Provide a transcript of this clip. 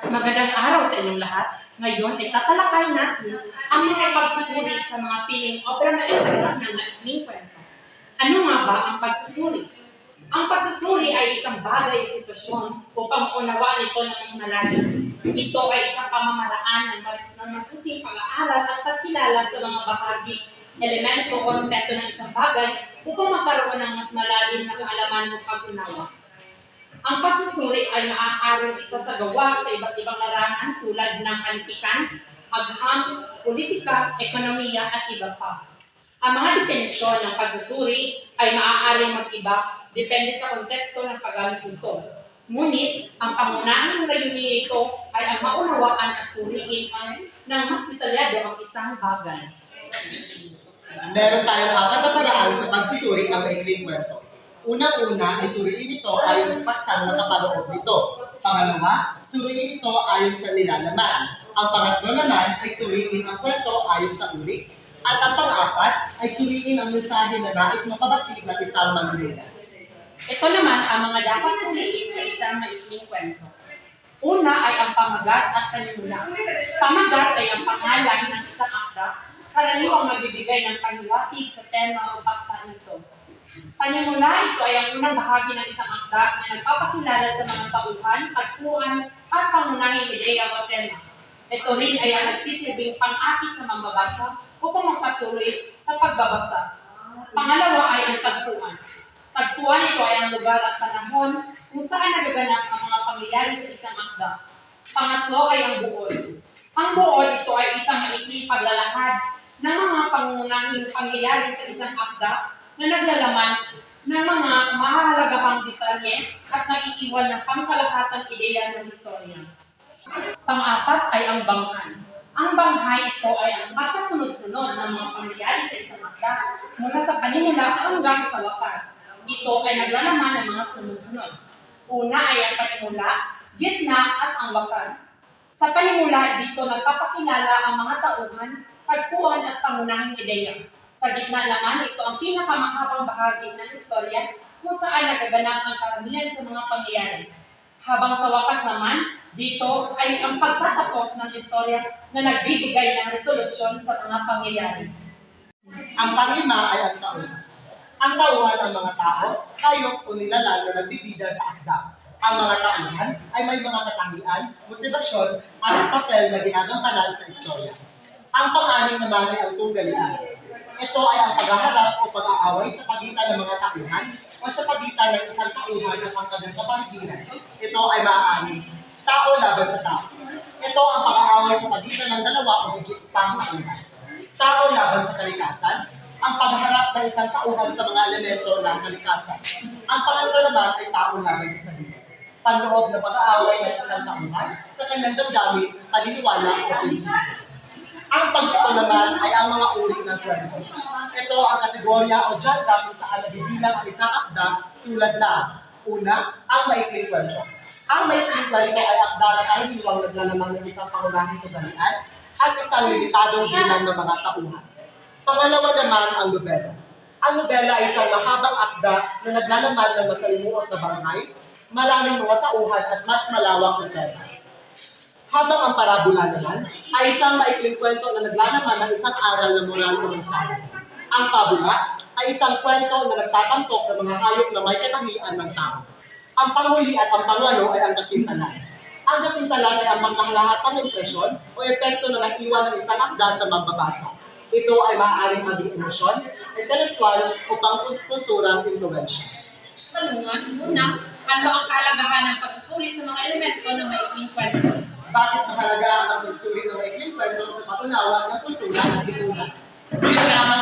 Magandang araw sa inyong lahat. Ngayon ay natin ang mga pagsusuri sa mga piling obra na esagrat ng maikling kwento. Ano nga ba ang pagsusuri? Ang pagsusuri ay isang bagay o sitwasyon upang maunawaan ito ng mas malalim. Ito ay isang pamamaraan ng mas- ng masusing pag-aaral at pagkilala sa mga bahagi, elemento o aspekto ng isang bagay upang magkaroon ng mas malalim na kaalaman o pag-unawa. Ang pagsusuri ay maaaring isa sa gawa sa iba't ibang larangan tulad ng politikan, agham, politika, ekonomiya at iba pa. Ang mga definisyon ng pagsusuri ay maaaring mag-iba depende sa konteksto ng paggamit nito. Ngunit, ang pangunahing layunin nito ay ang maunawaan at suriin ang ng mas detalyado ang isang bagay. Meron tayong apat na paraan sa pagsusuri ng maikling kwento. Unang-una ay suriin ito ayon sa paksang na kapaloob nito. Pangalawa, suriin ito ayon sa nilalaman. Ang pangatlo naman ay suriin ang kwento ayon sa uri. At ang pang-apat ay suriin ang mensahe na nais mapabatid ng isang manunulat. Ito naman ang mga dapat suriin sa isang maikling kwento. Una ay ang pamagat at panimula. Pamagat ay ang pangalan ng isang akda, karaniwang magbibigay ng paniwatig sa tema o paksa nito. Panimula, ito ay ang unang bahagi ng isang akda na nagpapakilala sa mga tauhan, agpuan, at pangunahing ideya o tema. Ito rin ay ang nagsisilbing pang-akit sa mambabasa upang magpatuloy sa pagbabasa. Pangalawa ay ang tagpuan. Tagpuan ito ay ang lugar at panahon kung saan nagaganap ang mga pangyayari sa isang akda. Pangatlo ay ang buod. Ang buod ito ay isang maikling paglalahad ng mga pangunahing pangyayari sa isang akda na naglalaman ng mga mahahalagahang detalye at naiiwan ng pangkalahatang ideya ng istorya. Pang-apat ay ang banghan. Ang banghay ito ay ang magkasunod-sunod ng mga pangyayari sa isang akda mula sa panimula hanggang sa wakas. Ito ay naglalaman ng mga sumusunod. Una ay ang panimula, gitna at ang wakas. Sa panimula, dito nagpapakilala ang mga tauhan, pagkuhan at pangunahing ideya. Sa gitna naman, ito ang pinakamahabang bahagi ng istorya kung saan nagaganap ang karamihan sa mga pangyayari. Habang sa wakas naman, dito ay ang pagtatapos ng istorya na nagbibigay ng resolusyon sa mga pangyayari. Ang panglima ay ang tauhan. Ang tauhan ang mga tao, hayop o nilalang na nagbibida sa akda. Ang mga tauhan ay may mga katangian, motibasyon, at papel na ginagampanan sa istorya. Ang pang-anim naman ay ang tunggalian. Ito ay ang paghaharap o pag-aaway sa pagitan ng mga tauhan o sa pagitan ng isang tauhan at ang kanyang kapaligiran. Ito ay maaaring tao laban sa tao. Ito ang pag-aaway sa pagitan ng dalawa o higit pang tauhan tao laban sa kalikasan, ang pagharap ng isang tauhan sa mga elemento ng kalikasan. Ang pangatlo naman ay tao laban sa sarili. Panloob na pag-aaway ng isang tauhan sa kanyang damdamin, paniniwala o prinsipyo. Ang pagkito naman ay ang mga uri ng kwento. Ito ang kategorya o genre kung saan nabibilang ang isang akda tulad na Una, ang maikling kwento. Ang maikling kwento ay akda na karaniwang naglalaman ng isang pangunahing kagalian at isang limitadong bilang ng mga tauhan. Pangalawa naman ang nobela. Ang nobela ay isang mahabang akda na naglalaman ng masalimuot na barangay, maraming mga tauhan at mas malawak na tema. Habang ang parabola naman ay isang maikling kwento na naglalaman ng isang aral na moral o mensahe. Ang pabula ay isang kwento na nagtatampok ng mga hayop na may katangian ng tao. Ang panghuli at ang pangwalo ay ang katintalan. Ang katintalan ay ang pangkalahatang impresyon o epekto na naiwan ng isang akda sa mambabasa. Ito ay maaaring maging emosyon, intelektual o pangkulturang impluensya. Tanungan, una, ano ang kahalagahan ng pagsusuri sa mga elemento ng maikling kwento? Bakit mahalaga ang pagsuri ng maikling kwento sa patunawa ng kultura at lipunan? Yun lamang